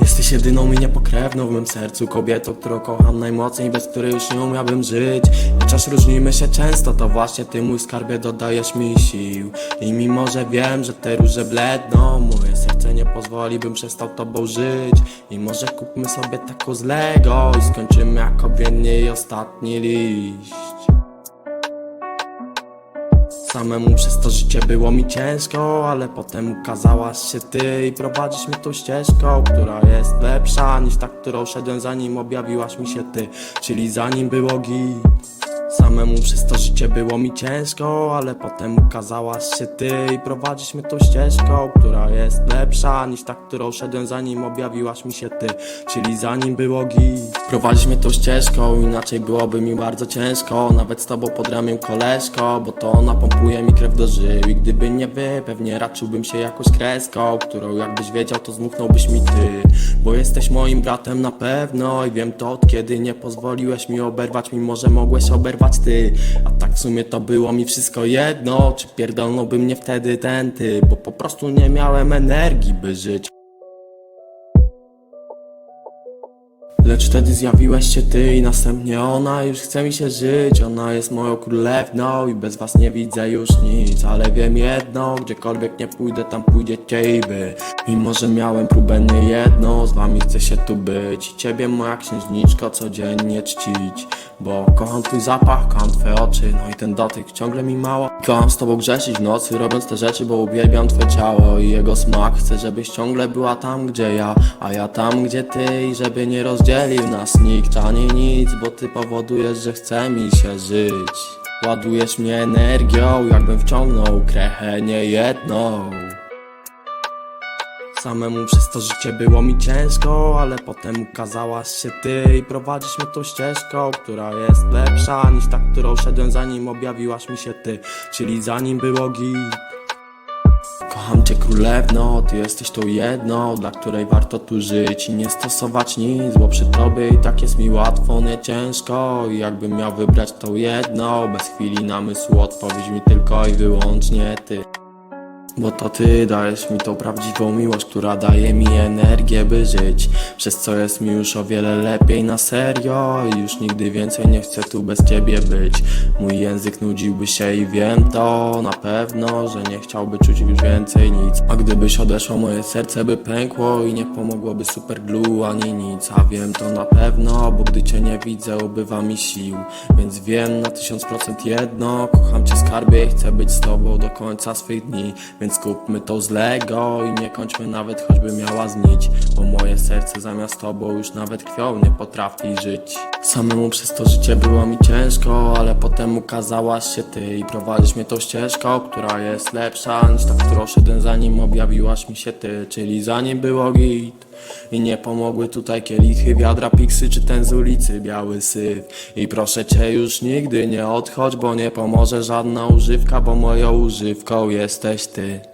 Jesteś jedyną i niepokrewną w mym sercu Kobietą, którą kocham najmocniej Bez której już nie umiałbym żyć. Chociaż różnimy się często To właśnie ty mój skarbie dodajesz mi sił. I mimo, że wiem, że te róże bledną Moje serce nie pozwoli, bym przestał tobą żyć. I może kupmy sobie taką z Lego I skończymy jak owiennie i ostatni liść Samemu przez to życie było mi ciężko, ale potem ukazałaś się ty i prowadzisz mnie tą ścieżką, która jest lepsza niż ta, którą szedłem zanim objawiłaś mi się ty, czyli zanim było git. Samemu przez to życie było mi ciężko, ale potem ukazałaś się ty i prowadzisz mnie tą ścieżką, która jest lepsza niż ta, którą szedłem zanim objawiłaś mi się ty, czyli zanim było git. Prowadzisz mnie tą ścieżką, inaczej byłoby mi bardzo ciężko, nawet z tobą pod ramię koleżko, bo to ona pompuje mi krew do żył. I gdyby nie wy, pewnie raczyłbym się jakąś kreską, którą jakbyś wiedział, to zmuchnąłbyś mi ty, bo jesteś moim bratem na pewno i wiem to od kiedy nie pozwoliłeś mi oberwać, mimo że mogłeś oberwać ty, a tak w sumie to było mi wszystko jedno, czy pierdolnąłby mnie wtedy ten ty, bo po prostu nie miałem energii, by żyć. Lecz wtedy zjawiłaś się ty i następnie ona. Już chce mi się żyć, ona jest moją królewną I bez was nie widzę już nic. Ale wiem jedno, gdziekolwiek nie pójdę tam pójdziecie i wy Mimo, że miałem próbę nie jedną Z wami chcę się tu być. I ciebie moja księżniczko codziennie czcić. Bo kocham twój zapach, kocham twoje oczy No i ten dotyk ciągle mi mało. Kocham z tobą grzeszyć w nocy Robiąc te rzeczy, bo uwielbiam twoje ciało. I jego smak Chcę, żebyś ciągle była tam, gdzie ja. A ja tam, gdzie ty I żeby nie rozdzielił nas nikt ani nic Bo ty powodujesz, że chce mi się żyć. Ładujesz mnie energią Jakbym wciągnął krechę nie jedną Samemu przez to życie było mi ciężko, ale potem ukazałaś się ty i prowadzisz mnie tą ścieżką, która jest lepsza niż ta, którą szedłem zanim objawiłaś mi się ty, czyli zanim było git. Kocham cię królewno, ty jesteś tą jedną, dla której warto tu żyć i nie stosować nic, bo przy tobie i tak jest mi łatwo, nie ciężko i jakbym miał wybrać tą jedną, bez chwili namysłu odpowiedź mi tylko i wyłącznie ty. Bo to ty dajesz mi tą prawdziwą miłość, która daje mi energię, by żyć. Przez co jest mi już o wiele lepiej na serio. I już nigdy więcej nie chcę tu bez ciebie być. Mój język nudziłby się i wiem to na pewno Że nie chciałby czuć już więcej nic. A gdybyś odeszło, moje serce by pękło I nie pomogłoby super glue ani nic. A wiem to na pewno, bo gdy cię nie widzę ubywa mi sił. Więc wiem na tysiąc procent jedno Kocham cię skarbie i chcę być z tobą do końca swych dni Więc kupmy to z Lego i nie kończmy nawet choćby miała znić Bo moje serce zamiast tobą już nawet krwią nie potrafi żyć. Samemu przez to życie było mi ciężko, ale potem ukazałaś się ty I prowadzisz mnie tą ścieżką, która jest lepsza niż ta, którą szedłem zanim objawiłaś mi się ty Czyli zanim było git i nie pomogły tutaj kielichy, wiadra, piksy czy ten z ulicy, biały syf. I proszę cię już nigdy nie odchodź, bo nie pomoże żadna używka, bo moją używką jesteś ty